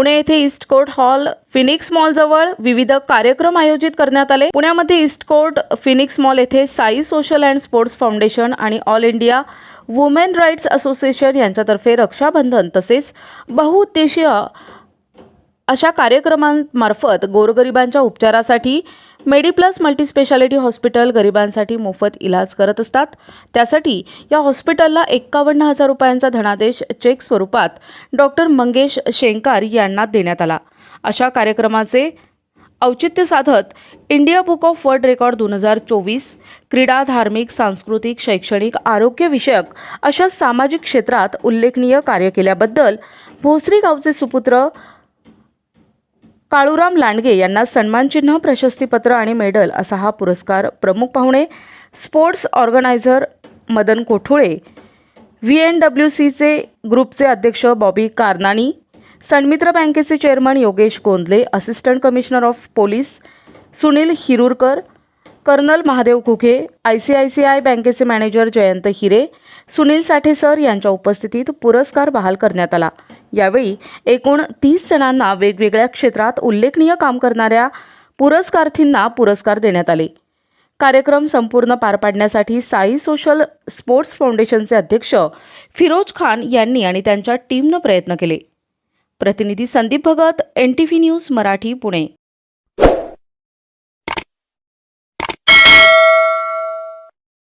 पुणे येथे east court hall Phoenix मॉलजवळ विविध कार्यक्रम आयोजित करण्यात आले. पुण्यामध्ये ईस्ट कोर्ट फिनिक्स मॉल येथे Sai social and sports foundation आणि all India women rights association यांच्यातर्फे रक्षाबंधन तसेच बहुउद्देशीय अशा कार्यक्रमांमार्फत गोरगरिबांच्या उपचारासाठी मेडिप्लस मल्टीस्पेशालिटी हॉस्पिटल गरिबांसाठी मोफत इलाज करत असतात. त्यासाठी या हॉस्पिटलला एक्कावन्न हजार रुपयांचा धनादेश चेक स्वरूपात डॉक्टर मंगेश शेंकार यांना देण्यात आला. अशा कार्यक्रमाचे औचित्य साधत India book of world record दोन हजार चोवीस क्रीडा धार्मिक सांस्कृतिक शैक्षणिक आरोग्यविषयक अशा सामाजिक क्षेत्रात उल्लेखनीय कार्य केल्याबद्दल भोसरी गावचे सुपुत्र काळूराम लांडगे यांना सन्मानचिन्ह प्रशस्तीपत्र आणि मेडल असा हा पुरस्कार प्रमुख पाहुणे sports organiser Madan Kothule V N W सीचे ग्रुपचे अध्यक्ष बॉबी कारनानी सन्मित्र बँकेचे chairman Yogesh Gondle assistant commissioner of police Sunil Hirurkar colonel Mahadev Kughe I C I C I बँकेचे मॅनेजर जयंत हिरे सुनील साठे सर यांच्या उपस्थितीत पुरस्कार बहाल करण्यात आला. यावेळी एकूण तीस जणांना वेगवेगळ्या क्षेत्रात उल्लेखनीय काम करणाऱ्या पुरस्कार्थींना पुरस्कार देण्यात आले. कार्यक्रम संपूर्ण पार पाडण्यासाठी साई सोशल स्पोर्ट्स फाउंडेशनचे अध्यक्ष फिरोज खान यांनी आणि त्यांच्या टीमनं प्रयत्न केले. प्रतिनिधी Sandeep Bhagat N T V news Marathi Pune.